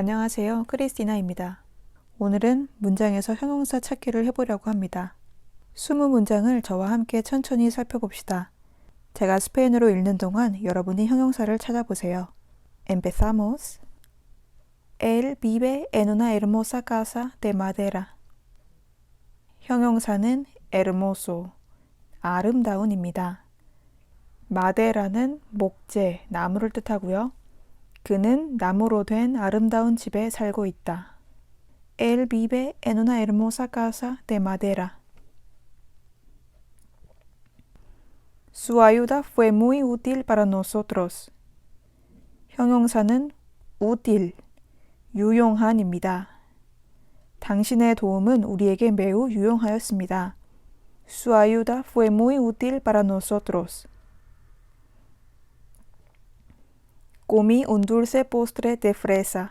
안녕하세요. 크리스티나입니다. 오늘은 문장에서 형용사 찾기를 해보려고 합니다. 20문장을 저와 함께 천천히 살펴봅시다. 제가 스페인어로 읽는 동안 여러분이 형용사를 찾아보세요. Empezamos. Él vive en una hermosa casa de madera. 형용사는 hermoso, 아름다운입니다. 마데라는 목재, 나무를 뜻하고요. 그는 나무로 된 아름다운 집에 살고 있다. Él vive en una hermosa casa de madera. Su ayuda fue muy útil para nosotros. 형용사는 útil, 유용한입니다. 당신의 도움은 우리에게 매우 유용하였습니다. Su ayuda fue muy útil para nosotros. Comí un dulce postre de fresa.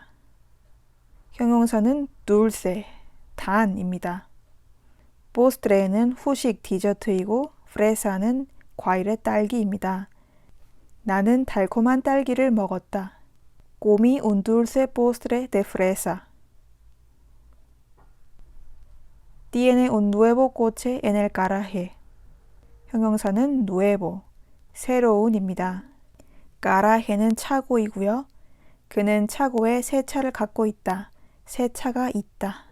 형용사는 dulce, 단입니다. postre는 후식 디저트이고 fresa는 과일의 딸기입니다. 나는 달콤한 딸기를 먹었다. Comí un dulce postre de fresa. Tiene un nuevo coche en el garaje. 형용사는 nuevo, 새로운입니다. Garaje는 차고이고요. 그는 차고에 새 차를 갖고 있다. 새 차가 있다.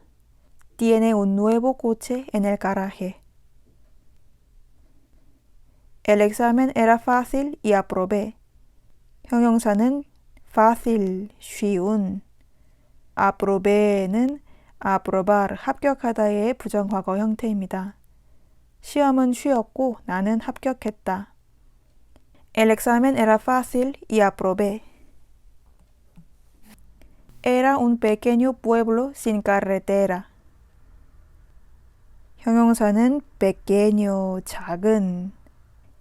Tiene un nuevo coche en el garaje. El examen era fácil y aprobé. 형용사는 fácil, 쉬운. aprobe는 aprobar, 합격하다의 부정과거 형태입니다. 시험은 쉬웠고 나는 합격했다. El examen era fácil y aprobé. Era un pequeño pueblo sin carretera. 형용사는 pequeño, 작은.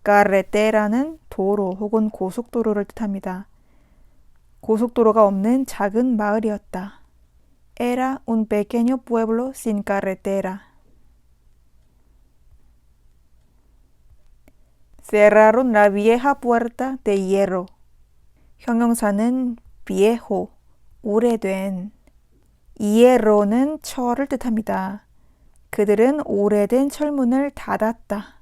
carretera는 도로 혹은 고속도로를 뜻합니다. 고속도로가 없는 작은 마을이었다. Era un pequeño pueblo sin carretera. Cerraron la vieja puerta de hierro. 형용사는 viejo, 오래된. hierro는 철을 뜻합니다. 그들은 오래된 철문을 닫았다.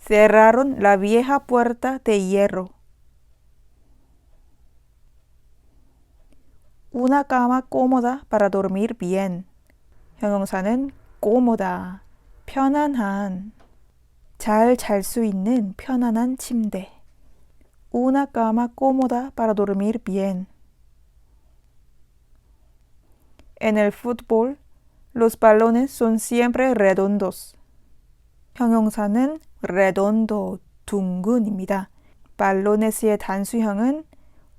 Cerraron la vieja puerta de hierro. Una cama cómoda para dormir bien. 형용사는 cómoda, 편안한. 잘 잘 수 있는 편안한 침대. Una cama cómoda para dormir bien. En el fútbol, los balones son siempre redondos. 형용사는 redondo, 둥근입니다. 발로네스의 단수형은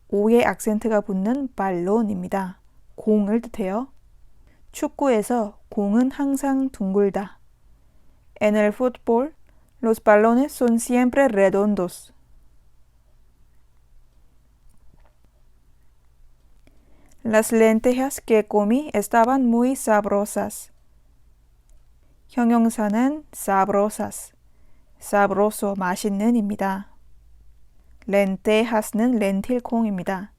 오의 악센트가 붙는 발론입니다. 공을 뜻해요. 축구에서 공은 항상 둥글다. El fútbol, los balones son siempre redondos. Las lentejas que comí estaban muy sabrosas. 형용사는 sabrosas, sabroso, 맛있는입니다. 렌테하스는 렌틸콩입니다.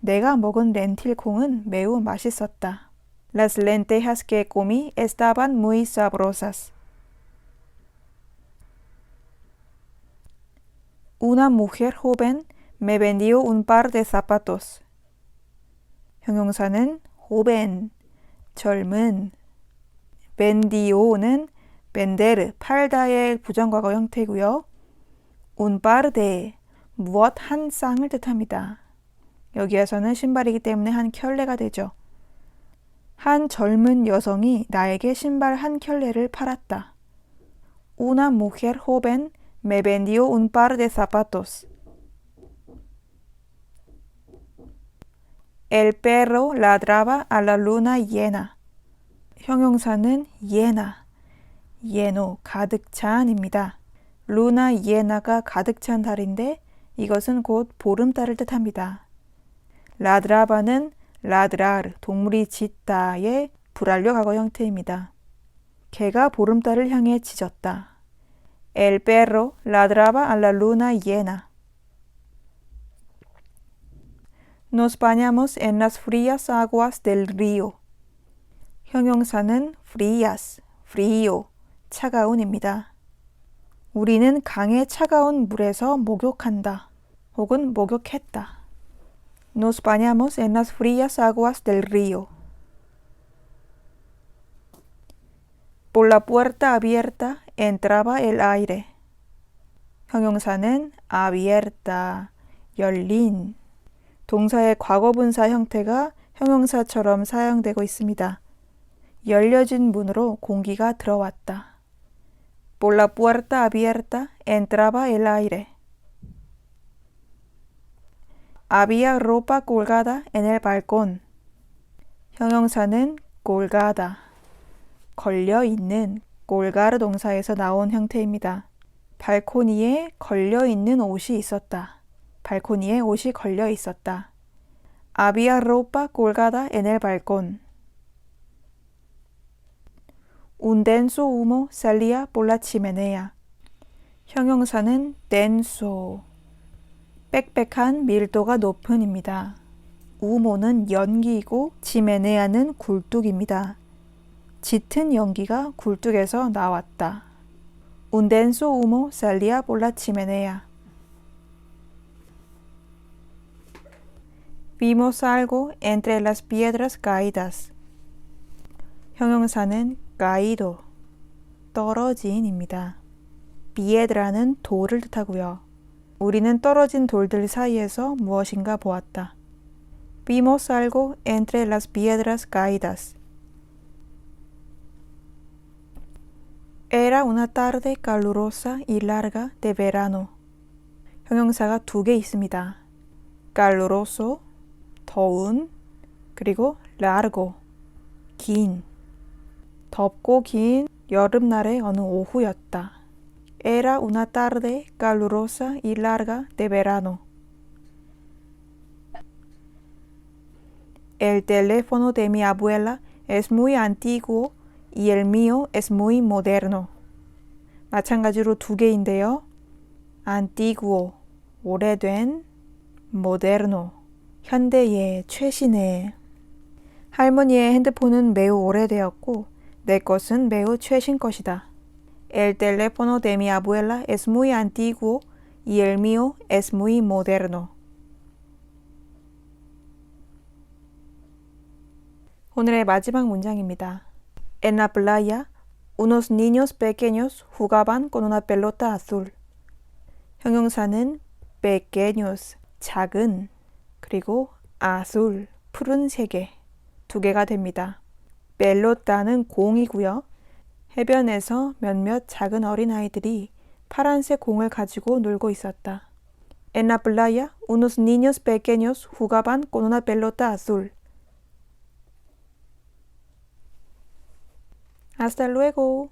내가 먹은 렌틸콩은 매우 맛있었다. Las lentejas que comí estaban muy sabrosas. Una mujer joven me vendió un par de zapatos. 형용사는 joven, 젊은. vendio는 벤데르, 팔다의 부정과거 형태고요. un par de, 무엇 한 쌍을 뜻합니다. 여기에서는 신발이기 때문에 한 켤레가 되죠. 한 젊은 여성이 나에게 신발 한 켤레를 팔았다. Una mujer joven me vendió un par de zapatos. El perro ladraba a la luna llena. 형용사는 llena, lleno, 가득 찬입니다. 루나 예나가 가득 찬 달인데 이것은 곧 보름달을 뜻합니다. 라드라바는 라드라르, 동물이 짖다의 불완료 과거 형태입니다. 개가 보름달을 향해 짖었다. El perro ladraba a la luna llena. Nos bañamos en las frías aguas del río. 형용사는 frías, frío, 차가운입니다. 우리는 강의 차가운 물에서 목욕한다. 혹은 목욕했다. Nos bañamos en las frías aguas del río. Por la puerta abierta entraba el aire. 형용사는 abierta, 열린. 동사의 과거분사 형태가 형용사처럼 사용되고 있습니다. 열려진 문으로 공기가 들어왔다. Por la puerta abierta entraba el aire. Había ropa colgada en el balcón. 형용사는 colgada, 걸려 있는 colgar 동사에서 나온 형태입니다. 발코니에 걸려 있는 옷이 있었다. 발코니에 옷이 걸려 있었다. El balcón. Un denso humo salía por la chimenea. 형용사는 denso, 빽빽한 밀도가 높은입니다. 우모는 연기이고 치메네아는 굴뚝입니다. 짙은 연기가 굴뚝에서 나왔다. Un denso humo salía por la chimenea. Vimos algo entre las piedras caídas. 형용사는 caído, 떨어진입니다. piedra는 돌을 뜻하고요. 우리는 떨어진 돌들 사이에서 무엇인가 보았다. Vimos algo entre las piedras caídas. Era una tarde calurosa y larga de verano. 형용사가 두 개 있습니다. caluroso, 더운, 그리고 largo, 긴. 덥고 긴 여름날의 어느 오후였다. Era una tarde calurosa y larga de verano. El teléfono de mi abuela es muy antiguo y el mío es muy moderno. 마찬가지로 두 개인데요. antiguo, 오래된, moderno, 현대의, 최신의. 할머니의 핸드폰은 매우 오래되었고 내 것은 매우 최신 것이다. El teléfono de mi abuela es muy antiguo y el mío es muy moderno. 오늘의 마지막 문장입니다. En la playa, unos niños pequeños jugaban con una pelota azul. 형용사는 pequeños, 작은, 그리고 azul, 푸른색의 두 개가 됩니다. 벨로타는 공이고요. 해변에서 몇몇 작은 어린아이들이 파란색 공을 가지고 놀고 있었다. En la playa, unos niños pequeños jugaban con una pelota azul. Hasta luego.